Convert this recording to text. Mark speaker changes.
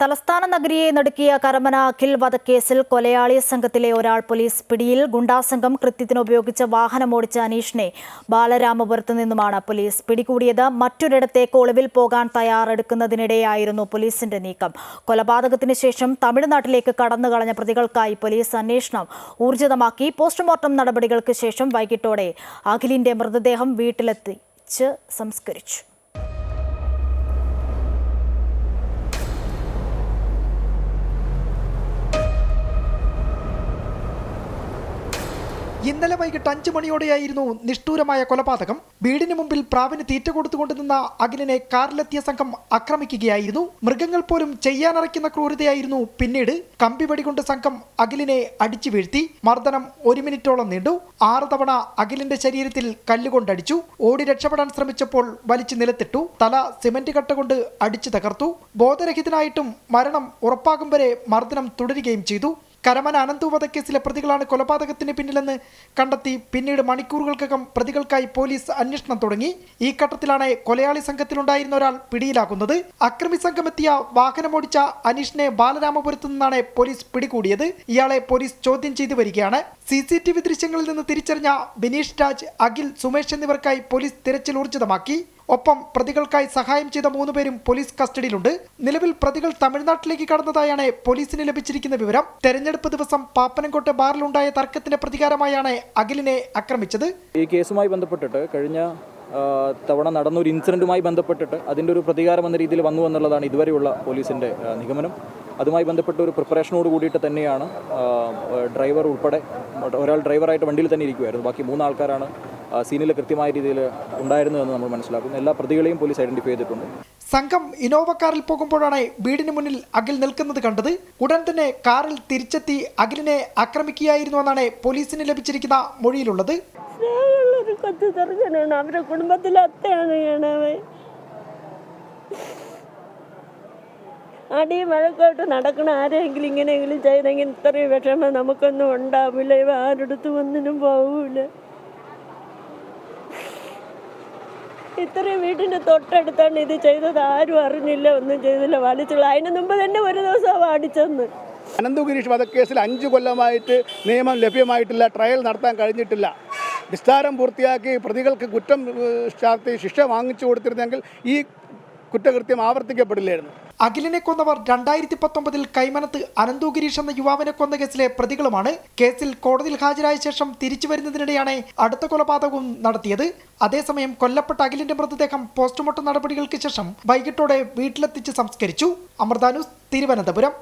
Speaker 1: തലസ്ഥാന നഗരിയെ നടുക്കിയ കരമന അഖിൽ വധക്കേസിൽ കൊലയാളി സംഘത്തിലെ ഒരാൾ പോലീസ് പിടിയിൽ ഗുണ്ടാസംഘം കൃത്യത്തിനുപയോഗിച്ച വാഹനം വാഹനമോടിച്ച അനീഷിനെ ബാലരാമപുരത്ത് നിന്നുമാണ് പോലീസ് പിടികൂടിയത്. മറ്റൊരിടത്തേക്ക് ഒളിവിൽ പോകാൻ തയ്യാറെടുക്കുന്നതിനിടെയായിരുന്നു പോലീസിന്റെ നീക്കം. കൊലപാതകത്തിന് ശേഷം തമിഴ്നാട്ടിലേക്ക് കടന്നുകളഞ്ഞ പ്രതികൾക്കായി പോലീസ് അന്വേഷണം ഊർജിതമാക്കി. പോസ്റ്റ്മോർട്ടം നടപടികൾക്ക് ശേഷം വൈകിട്ടോടെ അഖിലിന്റെ മൃതദേഹം വീട്ടിലെത്തിച്ച് സംസ്കരിച്ചു.
Speaker 2: ഇന്നലെ വൈകിട്ട് അഞ്ചു മണിയോടെയായിരുന്നു നിഷ്ഠൂരമായ കൊലപാതകം. വീടിന് മുമ്പിൽ പ്രാവിന് തീറ്റ കൊടുത്തുകൊണ്ട് നിന്ന അഖിലിനെ കാറിലെത്തിയ സംഘം ആക്രമിക്കുകയായിരുന്നു. മൃഗങ്ങൾ പോലും ചെയ്യാനറയ്ക്കുന്ന ക്രൂരതയായിരുന്നു പിന്നീട്. കമ്പി വെടികൊണ്ട് സംഘം അഖിലിനെ അടിച്ചു വീഴ്ത്തി. മർദ്ദനം ഒരു മിനിറ്റോളം നീണ്ടു. ആറ് തവണ അഖിലിന്റെ ശരീരത്തിൽ കല്ലുകൊണ്ടടിച്ചു. ഓടി രക്ഷപ്പെടാൻ ശ്രമിച്ചപ്പോൾ വലിച്ചു നിലത്തിട്ടു. തല സിമന്റ് കട്ട കൊണ്ട് അടിച്ചു തകർത്തു. ബോധരഹിതനായിട്ടും മരണം ഉറപ്പാകും വരെ മർദ്ദനം തുടരുകയും ചെയ്തു. കരമന അനന്തു വധക്കേസിലെ പ്രതികളാണ് കൊലപാതകത്തിന് പിന്നിലെന്ന് കണ്ടെത്തി പിന്നീട് മണിക്കൂറുകൾക്കകം പ്രതികൾക്കായി പോലീസ് അന്വേഷണം തുടങ്ങി. ഈ ഘട്ടത്തിലാണ് കൊലയാളി സംഘത്തിലുണ്ടായിരുന്ന ഒരാൾ പിടിയിലാകുന്നത്. അക്രമി സംഘമെത്തിയ വാഹനമോടിച്ച അനീഷിനെ ബാലരാമപുരത്തു നിന്നാണ് പോലീസ് പിടികൂടിയത്. ഇയാളെ പോലീസ് ചോദ്യം ചെയ്തു വരികയാണ്. സി സി ടി വി ദൃശ്യങ്ങളിൽ നിന്ന് തിരിച്ചറിഞ്ഞ ബിനീഷ് രാജ് അഖിൽ സുമേഷ് എന്നിവർക്കായി പോലീസ് തിരച്ചിൽ ഊർജിതമാക്കി ഒപ്പം പ്രതികൾക്കായി സഹായം ചെയ്ത മൂന്നുപേരും പോലീസ് കസ്റ്റഡിയിലുണ്ട്. നിലവിൽ പ്രതികൾ തമിഴ്നാട്ടിലേക്ക് കടന്നതായാണ് പോലീസിന് ലഭിച്ചിരിക്കുന്ന വിവരം. തെരഞ്ഞെടുപ്പ് ദിവസം പാപ്പനംകോട്ടെ ബാറിലുണ്ടായ തർക്കത്തിന്റെ പ്രതികാരമായാണ് അഖിലിനെ ആക്രമിച്ചത്.
Speaker 3: ഈ കേസുമായി ബന്ധപ്പെട്ടിട്ട് കഴിഞ്ഞ തവണ നടന്ന ഒരു ഇൻസിഡന്റുമായി ബന്ധപ്പെട്ടിട്ട് അതിന്റെ ഒരു പ്രതികാരം എന്ന രീതിയിൽ വന്നു എന്നുള്ളതാണ് ഇതുവരെയുള്ള പോലീസിന്റെ നിഗമനം. അതുമായി ബന്ധപ്പെട്ട ഒരു പ്രിപ്പറേഷനോട് കൂടിയിട്ട് തന്നെയാണ് ഡ്രൈവർ ഉൾപ്പെടെ ഒരാൾ ഡ്രൈവറായിട്ട് വണ്ടിയിൽ തന്നെ ഇരിക്കുമായിരുന്നു ബാക്കി മൂന്ന് ആൾക്കാരാണ് ആ, സീനിൽ കൃത്യമായ രീതിയിൽ ഉണ്ടായിരുന്നു എന്ന് നമ്മൾ മനസ്സിലാക്കുന്നു. എല്ലാ പ്രതികളെയും പോലീസ് ഐഡന്റിഫൈ ചെയ്തിട്ടുണ്ട്.
Speaker 2: സംഘം ഇനോവ കാറിൽ പോകുമ്പോഴാണ് വീടിന് മുന്നിൽ അഖിൽ നിൽക്കുന്നത് കണ്ടത്. ഉടൻ തന്നെ കാറിൽ തിരിച്ചെത്തി അഖിലിനെ ആക്രമിക്കുകയായിരുന്നു എന്നാണ് പോലീസിന് ലഭിച്ചിരിക്കുന്ന മൊഴിയിലുള്ളത്.
Speaker 4: കൊച്ചു ചെറുക്കനാണ് അവരുടെ കുടുംബത്തിലെ അത്തയാണ് ചെയ്യണവൻ അടിയും വഴക്കോട്ട് നടക്കണ ആരെങ്കിലും ഇങ്ങനെയെങ്കിലും ചെയ്തെങ്കിൽ ഇത്രയും വിഷമം നമുക്കൊന്നും ഉണ്ടാവില്ല. ഇവ ആരുടെ ഒന്നിനും പോവില്ല ഇത്രയും വീടിന്റെ തൊട്ടടുത്താണ് ഇത് ചെയ്തത്. ആരും അറിഞ്ഞില്ല ഒന്നും ചെയ്തില്ല. വലിച്ചുള്ള അതിന് മുമ്പ് തന്നെ ഒരു ദിവസം
Speaker 5: വാടിച്ചെന്ന് അനന്തഗിരീഷ് വധക്കേസിൽ അഞ്ച് കൊല്ലമായിട്ട് നിയമം ലഭ്യമായിട്ടില്ല ട്രയൽ നടത്താൻ കഴിഞ്ഞിട്ടില്ല. വിസ്താരം പൂർത്തിയാക്കി പ്രതികൾക്ക് കുറ്റം ചാർത്തി ശിക്ഷ വാങ്ങിച്ചു കൊടുത്തിരുന്നെങ്കിൽ ഈ കുറ്റകൃത്യം ആവർത്തിക്കപ്പെടില്ലായിരുന്നു.
Speaker 2: അഖിലിനെ കൊന്നവർ രണ്ടായിരത്തി പത്തൊമ്പതിൽ കൈമനത്ത് അനന്തു ഗിരീഷ് എന്ന യുവാവിനെ കൊന്ന കേസിലെ പ്രതികളുമാണ്. കേസിൽ കോടതിയിൽ ഹാജരായ ശേഷം തിരിച്ചു വരുന്നതിനിടെയാണ് അടുത്ത കൊലപാതകവും നടത്തിയത്. അതേസമയം കൊല്ലപ്പെട്ട അഖിലിന്റെ മൃതദേഹം പോസ്റ്റ്മോർട്ടം നടപടികൾക്ക് ശേഷം വൈകിട്ടോടെ വീട്ടിലെത്തിച്ച് സംസ്കരിച്ചു. അമൃതാനൂസ് തിരുവനന്തപുരം.